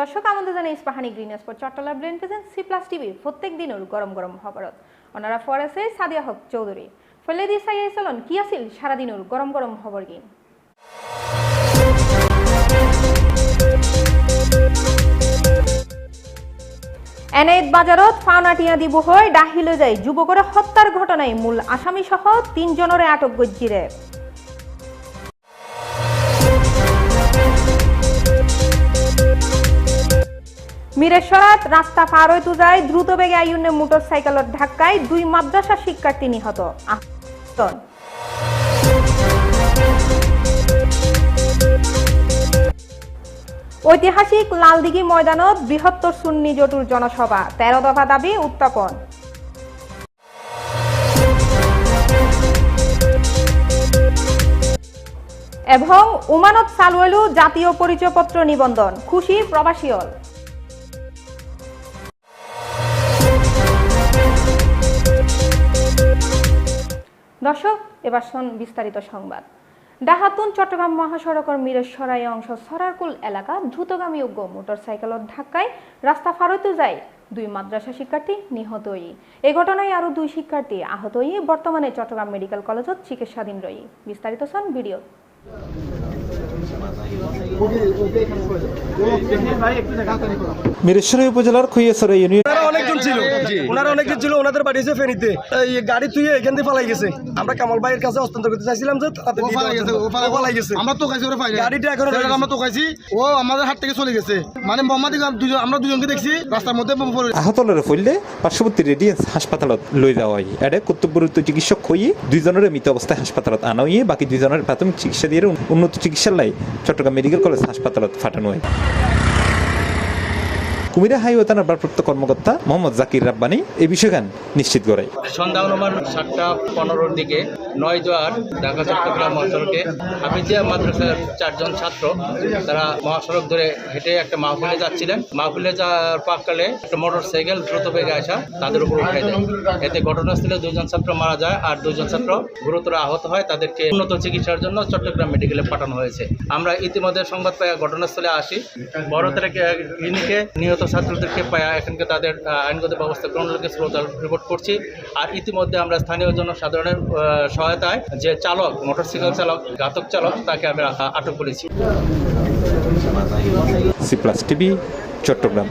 দর্শক আমাদের জানে Ispahani green spot Chattala brain present C plus টিভির প্রত্যেক দিনের গরম গরম খবরত। ওনারা ফরেছে সাদিয়া হক চৌধুরী। ফলে দি সাইয়া চলন, কি আছিল সারাদিনের গরম গরম খবর গিন এনায়েত বাজারত ফাওনাটিয়া দিব হয় ডাহিলে যায়। যুবকরে হত্যার ঘটনায় মূল আসামি সহ তিনজনরে আটক গজ্জিরে মিরেশ্বরাত রাস্তা পার হইতু যায়, দ্রুত বেগে আইউনে মোটর সাইকেলত ধাক্কায় দুই মাদ্রাসা শিক্ষার্থী নিহত। ঐতিহাসিক লালদিঘি ময়দানত বৃহত্তর সুন্নি জোটুর জনসভা, তেরো দফা দাবি উত্থাপন। এবং উমানত সালওয়েলু জাতীয় পরিচয়পত্র নিবন্ধন, খুশি প্রবাসীয়ল এবার শোন বিস্তারিত সংবাদ। ডাহাতুন, চট্টগ্রাম মহাসড়কের মিরেশ্বরাই অংশ সরারকুল এলাকা দ্রুতগামী যোগ্য মোটরসাইকেলের ধাক্কায় রাস্তা ফারতে যায় দুই মাদ্রাসা শিক্ষার্থী নিহত হই এই ঘটনায় আরও দুই শিক্ষার্থী আহত হই বর্তমানে চট্টগ্রাম মেডিকেল কলেজত চিকিৎসাধীন রই বিস্তারিত শোন ভিডিও মিরেশ্বরী উপজেলার খুইয়েছড়া ইউনিয়ন অনেকজন ছিল। ওনারা অনেকজন ছিল ওনাদের বাড়ি এসে ফেনীতে। এই গাড়ি তুই এখান থেকে পালাই গেছে। আমরা কামাল ভাইয়ের কাছে হস্তান্তর করতে চাইছিলাম যে তাতে গেছে ও পালাই- পালাই গেছে। আমরা তো খাইছি ওরা পাইনি গাড়িটা এখনও সেটা রয়ে গেছে। আমরা তো খাইছি ও আমাদের হাত থেকে চলে গেছে। মানে মোহাম্মদ দুজন আমরা দুজনকে দেখছি রাস্তার মধ্যে পড়ে আহতলরে ফেললে পার্শ্ববর্তী রেডিয়েন্স হাসপাতালত লৈ যাওয়া হয়। এডে কর্তব্যরত চিকিৎসক হইয়ে দুইজনের মৃত অবস্থায় হাসপাতালত আনা হইয়ে বাকি দুইজনের প্রাথমিক চিকিৎসা দিয়ে উন্নত চিকিৎসার লাই চট্টগ্রাম মেডিকেল কলেজ হাসপাতালত ফাটানো হয়। কুমিরা হাইওয়ে থানার ভারপ্রাপ্ত কর্মকর্তা মোহাম্মদ জাকির রাব্বানি এই বিষয়গান নিশ্চিত করে সন্ধ্যা সাতটা পনেরোর দিকে নয় জোয়ার ঢাকা, চট্টগ্রাম মহাসড়কে হাফিজিয়া মাদ্রাসার চারজন ছাত্র, তারা মহাসড়ক ধরে হেঁটে একটা মাহফিলে যাচ্ছিলেন। মাহফিলে যাওয়ার পাককালে একটা মোটর সাইকেল দ্রুত বেগে আসা তাদের উপর উঠে যায় এতে ঘটনাস্থলে দুজন ছাত্র মারা যায় আর দুজন ছাত্র গুরুতর আহত হয়। তাদেরকে উন্নত চিকিৎসার জন্য চট্টগ্রাম মেডিকেলে পাঠানো হয়েছে। আমরা ইতিমধ্যে সংবাদ পাই ঘটনাস্থলে আসি। বড়তলা ক্লিনিকে নিহত ছাত্রদেরকে পায়া এখানকে তাদের আইনগত ব্যবস্থা গ্রহণ লোকে রিপোর্ট করছি। আর ইতিমধ্যে আমরা স্থানীয় জনসাধারণের সহায়তায় যে চালক মোটরসাইকেল চালক ঘাতক চালক তাকে আমরা আটক করেছি। C plus TV Chattogram.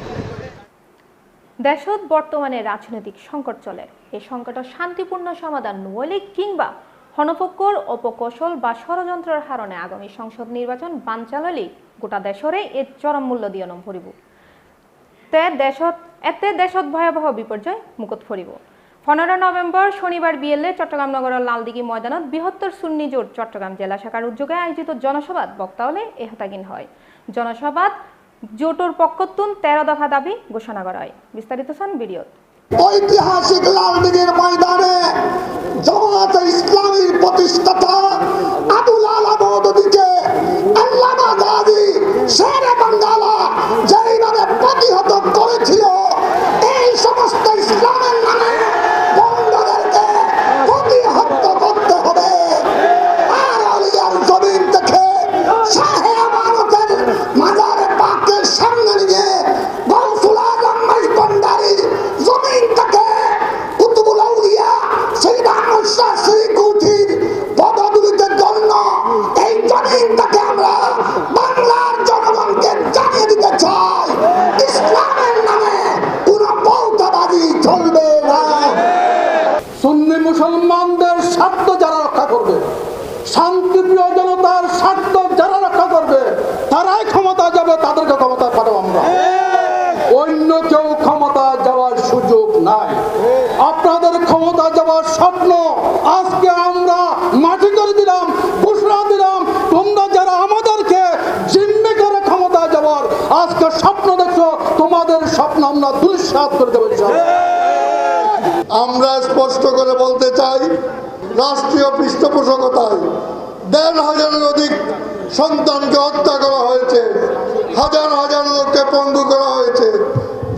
দেশত বর্তমানে রাজনৈতিক সংকট চলে। এই সংকটের শান্তিপূর্ণ সমাধান নইলে কিংবা হনপক্কর অপকৌশল বা ষড়যন্ত্রের হারণে আগামী সংসদ নির্বাচন বানচাললি গোটা দেশরে এর চরম মূল্য দিয়ে নম ফুরিব তে দেশত এতে দেশত ভয়াবহ বিপর্যয় মুখত ফুরিব পনেরো নভেম্বর শনিবার বিয়েলে চট্টগ্রাম নগরের লালদিঘি ময়দানত বৃহত্তর সুন্নি জোট চট্টগ্রাম জেলা শাখার উদ্যোগে আয়োজিত জনসভাত বক্তা হলে এহতাগিন হয়। জনসভাত জোটর পক্ষতুন তেরো দফা দাবি ঘোষণা করা হয়। বিস্তারিত সান ভিডিওত ঐতিহাসিক লালদিঘির ময়দানে প্রতিষ্ঠাতা আবুল আলা আল্লামা গাজী কেউ ক্ষমতা যাওয়ার সুযোগ নাই। আপনাদের ক্ষমতা যাওয়ার স্বপ্ন আজকে আমরা মাটি করে দিলাম, ঘোষণা দিলাম, তোমরা যারা আমাদেরকে জিম্মি করে ক্ষমতা যাওয়ার আজকে স্বপ্ন দেখছ, তোমাদের স্বপ্ন আমরা দুঃসাত করে দেবো আমরা স্পষ্ট করে বলতে চাই, রাষ্ট্রীয় পৃষ্ঠপোষকতায় দেড় হাজারের অধিক সন্তানকে হত্যা করা হয়েছে, হাজার হাজার লোককে পঙ্গু করা হয়েছে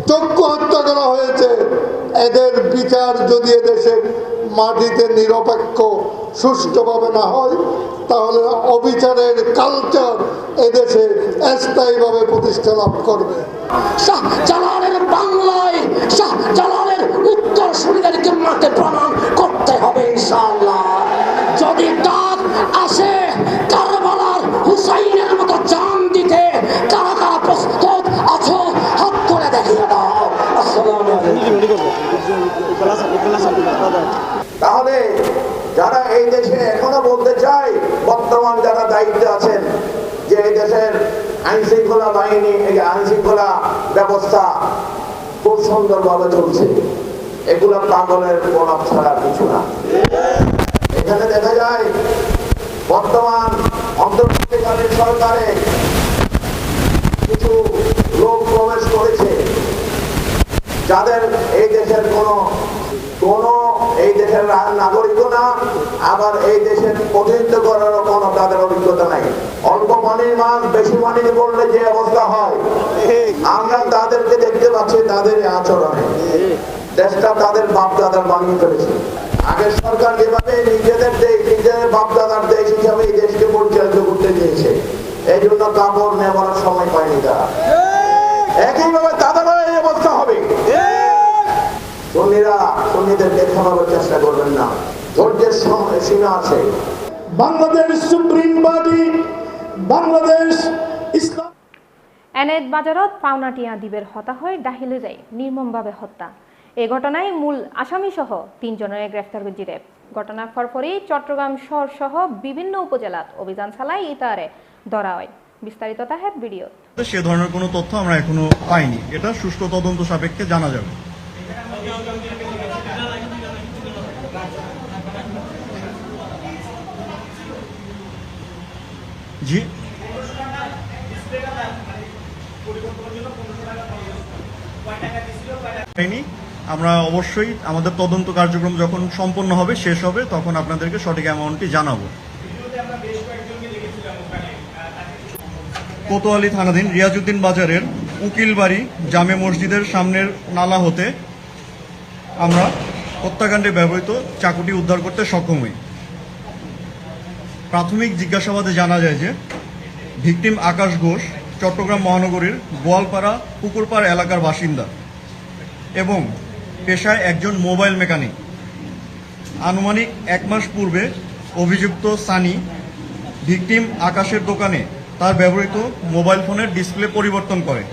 চক্ষু হত্যা করা হয়েছে এদের বিচার যদি এদেশে মাটিতে নিরপেক্ষ, সুষ্ঠুভাবে না হয়, তাহলে অবিচারের কালচার এদেশে স্থায়ীভাবে প্রতিষ্ঠা লাভ করবে। শাহ যারা দায়িত্বে আছেন যে দেশের আইন শৃঙ্খলা বাহিনী আইন শৃঙ্খলা ব্যবস্থা খুব সুন্দরভাবে চলছে। এগুলো পাগলের প্রভাব ছাড়া কিছু না। এখানে দেখা যায়, বর্তমান অন্তর্বর্তীকালীন সরকারে কিছু লোক প্রবেশ করেছে। যাদের এই দেশের কোনো কোনো এই দেশের না- নাগরিকও না আবার এই দেশের প্রতিনিধিত্ব করারও কোনো তাদের অভিজ্ঞতা নাই। অল্প পানির মাছ বেশি পানিতে পড়লে যে অবস্থা হয় আমরা তাদেরকে দেখতে পাচ্ছি তাদের আচরণে। দেশটা তাদের বাপ দাদার বানিয়ে ফেলেছে। আগের সরকার যেভাবে নিজেদের দেশ নিজেদের বাপ দাদার দেশ হিসাবে এই দেশকে পরিচালিত করতে চেয়েছে এই জন্য কাপড় নেওয়ার সময় পায়নি তারা। একইভাবে তাদেরও এই অবস্থা হবে। সুন্নিরা সুন্নিদেরকে থামাবার চেষ্টা করবেন না। ধৈর্যের সীমা আছে। বাংলাদেশ সুপ্রিম বডি বাংলাদেশ ইসলাম এনায়েত বাজারত পাওনাটিয়া দ্বীপের হতা হয়ে ডাহিলে যায় নির্মমভাবে হত্যা। এ ঘটনায় মূল আসামি সহ তিনজনের গ্রেফতার করছি র্যাব। ঘটনার পরপরই চট্টগ্রাম শহর সহ বিভিন্ন উপজেলাত অভিযান চালায় ইতারে ধরা হয় বিস্তারিত তাহের ভিডিও সে ধরনের কোনো তথ্য আমরা এখনও পাইনি। এটা সুষ্ঠু তদন্ত সাপেক্ষে জানা যাবে। জি। আমরা অবশ্যই আমাদের তদন্ত কার্যক্রম যখন সম্পন্ন হবে, শেষ হবে, তখন আপনাদেরকে সঠিক অ্যামাউন্টটি জানাব। কোতোয়ালি থানাধীন রিয়াজুদ্দিন বাজারের উকিলবাড়ি জামে মসজিদের সামনের নালা হতে আমরা হত্যাকাণ্ডে ব্যবহৃত চাকুটি উদ্ধার করতে সক্ষম হই। প্রাথমিক জিজ্ঞাসাবাদে জানা যায় যে, ভিকটিম আকাশ ঘোষ চট্টগ্রাম মহানগরীর গোয়ালপাড়া পুকুরপাড় এলাকার বাসিন্দা এবং পেশায় একজন মোবাইল মেকানিক। আনুমানিক এক মাস পূর্বে অভিযুক্ত সানি ভিকটিম আকাশের দোকানে তার ব্যবহৃত মোবাইল ফোনের ডিসপ্লে পরিবর্তন করে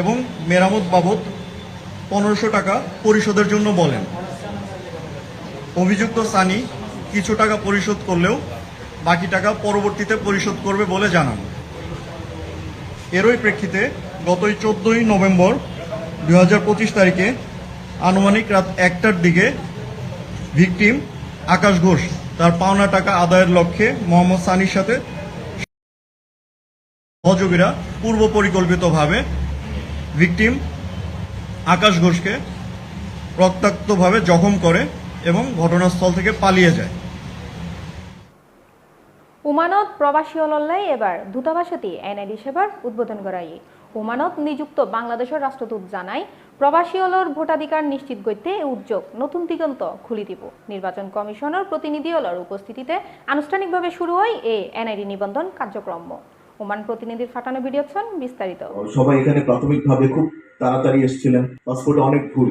এবং মেরামত বাবদ পনেরোশো টাকা পরিশোধের জন্য বলেন। অভিযুক্ত সানি কিছু টাকা পরিশোধ করলেও বাকি টাকা পরবর্তীতে পরিশোধ করবে বলে জানান। এরই প্রেক্ষিতে গতই চোদ্দই নভেম্বর দু হাজার পঁচিশ তারিখে আনুমানিক রাত একটার দিকে ভিকটিম আকাশ ঘোষ তার পাওনা টাকা আদায়ের লক্ষ্যে মোহাম্মদ সানির সাথে সহযোগীরা পূর্ব পরিকল্পিতভাবে ভিকটিম আকাশ ঘোষকে রক্তাক্তভাবে জখম করে এবং ঘটনাস্থল থেকে পালিয়ে যায়। উমানত প্রবাসী অলল্লাই এবার দূতাবাসতি এনআইডি সেবার উদ্বোধন করাই উমানত নিযুক্ত বাংলাদেশের রাষ্ট্রদূত জানায় প্রবাসী অলর ভোটাধিকার নিশ্চিত করতে এই উদ্যোগ নতুন দিগন্ত খুলি দিব। নির্বাচন কমিশনের প্রতিনিধি অলর উপস্থিতিতে আনুষ্ঠানিকভাবে শুরু হয় এই এনআইডি নিবন্ধন কার্যক্রম। ওমান প্রতিনিধির ফাটানো ভিডিও বিস্তারিত। সবাই এখানে প্রাথমিকভাবে খুব তাড়াতাড়ি এসেছিলেন। পাসপোর্টে অনেক ভুল।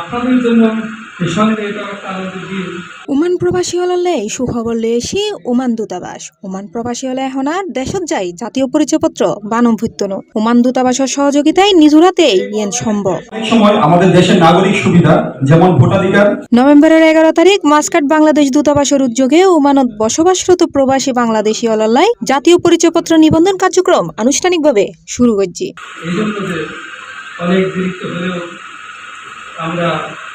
আপনাদের জন্য একটা আনন্দের দিন ওমান প্রবাসী হলে সুখবর লয়েছি ওমান দূতাবাস। ওমান প্রবাসী হলে এখন আর দেশত যাই জাতীয় পরিচয়পত্র বানম ভুত্তন ওমান দূতাবাসের সহযোগিতায় নিজুরাতেই ইয়েন সম্ভব সময় আমাদের দেশের নাগরিক সুবিধা যেমন ভোটাধিকার। নভেম্বরের এগারো তারিখ মাস্কাট বাংলাদেশ দূতাবাসের উদ্যোগে ওমানত বসবাসরত প্রবাসী বাংলাদেশী অললাই জাতীয় পরিচয়পত্র নিবন্ধন কার্যক্রম আনুষ্ঠানিকভাবে শুরু করছি। অনেক হলেও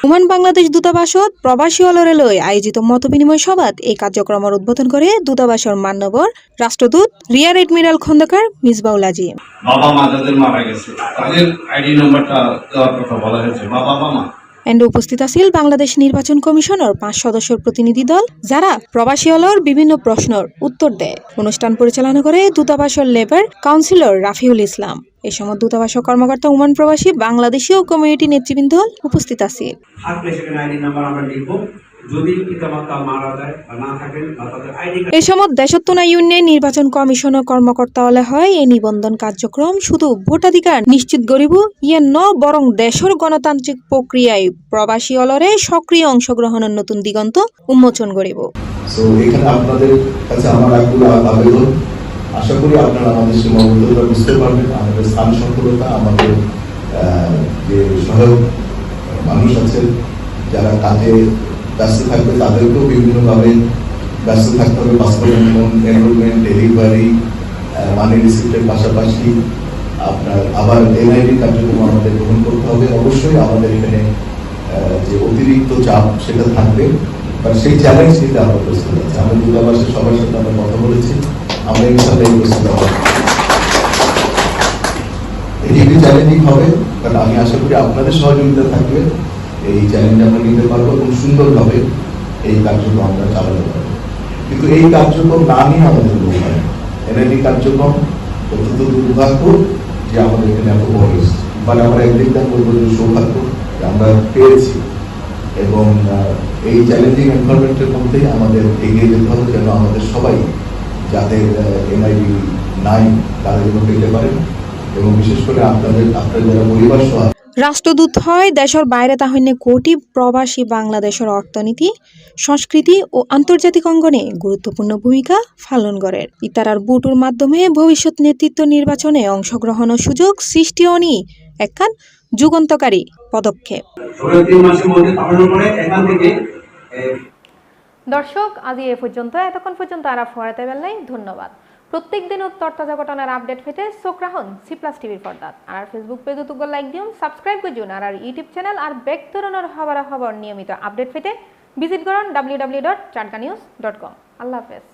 ওমান বাংলাদেশ দূতাবাসত প্রবাসী অলরেলই আয়োজিত মত বিনিময় সভাত এই কার্যক্রমের উদ্বোধন করে দূতাবাসের মান্যবর রাষ্ট্রদূত রিয়ার এডমিরাল খন্দকার মিসবাউল আজিম। বাবা মা যাদের মারা গেছে। তাদের আইডি নম্বরটা দেওয়ার কথা বলা হয়েছে। বাবা মা। এন্ড উপস্থিত আছিল বাংলাদেশ নির্বাচন কমিশনের পাঁচ সদস্যের প্রতিনিধি দল, যারা প্রবাসী হলর বিভিন্ন প্রশ্নের উত্তর দেয়। অনুষ্ঠান পরিচালনা করে দূতাবাসের লেবার কাউন্সিলর রাফিউল ইসলাম। এ সময় দূতাবাস কর্মকর্তা উমান প্রবাসী বাংলাদেশীয় কমিউনিটি নেতৃবৃন্দ উপস্থিত আছিল যদি পিতামাতা মারা যায় বা না থাকেন বা তাদের আইডি এ সময় দেশত্বনা ইউনিয়ন নির্বাচন কমিশনের কর্মকর্তা বলা হয়। এই নিবন্ধন কার্যক্রম শুধু ভোটাধিকার নিশ্চিত করিব ইয়ে ন বরং দেশের গণতান্ত্রিক প্রক্রিয়ায় প্রবাসী অলরে সক্রিয় অংশগ্রহণের নতুন দিগন্ত উন্মোচন করিব। সো এখানে আপনাদের কাছে আমার আকুল আবেদন। আশা করি আপনারা আমাদের সীমাবদ্ধতা বুঝতে পারবেন। আমাদের স্থান আমাদের যে সহায়ক মানুষ আছে যারা কাজে ব্যস্ত থাকবে তাদেরকেও বিভিন্নভাবে ব্যস্ত থাকতে হবে, বাস্তবায়ন এনরোলমেন্ট ডেলিভারি মানি রিসিপ্টের পাশাপাশি আপনার আবার এনআইডি কার্যক্রম আমাদের গ্রহণ করতে হবে। অবশ্যই আমাদের এখানে যে অতিরিক্ত চাপ সেটা থাকবে বাট সেই চ্যালেঞ্জ নিতে আমরা প্রস্তুত আছি। আমরা দূতাবাসের সবার সাথে আমরা কথা বলেছি, আমরা ইনশাল্লাহ প্রস্তুত আছি। এটি একটি চ্যালেঞ্জিং হবে কারণ আমি আশা করি আপনাদের সহযোগিতা থাকলে এই চ্যালেঞ্জ আমরা নিতে পারব এবং সুন্দরভাবে এই কার্যক্রম আমরা চালাতে পারব। কিন্তু এই কার্যক্রম না নিয়ে আমাদের হয় এনআইডি কার্যক্রম অত্যন্ত দুর্ভাগ্য যে আমাদের এখানে এত বড় মানে আমরা একদিক দিয়ে বলব যে সৌভাগ্য আমরা পেয়েছি। এবং এই চ্যালেঞ্জিং এনভারনমেন্টের মধ্যেই আমাদের এগিয়ে যেতে হবে যেন আমাদের সবাই যাদের এনআইডি নাই তারা যেন পেতে পারেন এবং বিশেষ করে আপনাদের আপনার যারা পরিবার সহ রাষ্ট্রদূত হয় দেশের বাইরে তাহলে কোটি প্রবাসী বাংলাদেশের অর্থনীতি সংস্কৃতি ও আন্তর্জাতিক অঙ্গনে গুরুত্বপূর্ণ ভূমিকা পালন করে। ইতারার বুটুর মাধ্যমে ভবিষ্যৎ নেতৃত্ব নির্বাচনে অংশগ্রহণ ও সুযোগ সৃষ্টি অনি একখান যুগান্তকারী পদক্ষেপ। দর্শক আজ এ পর্যন্ত। এতক্ষণ পর্যন্ত আরাফ হওয়াতে বেলায় ধন্যবাদ। প্রত্যেক দিন উত্তর তাজা ঘটনার আপডেট পেতে চোখ রাখুন সি প্লাস টিভির পর্দাত। আর ফেসবুক পেজ উতুক লাইক দিন সাবস্ক্রাইব করুন আর ইউটিউব চ্যানেল আর ব্যাক ধরনের খবর খবর নিয়মিত আপডেট পেতে ভিজিট করুন W W dot চাটকা news dot com আল্লাহ হাফেজ।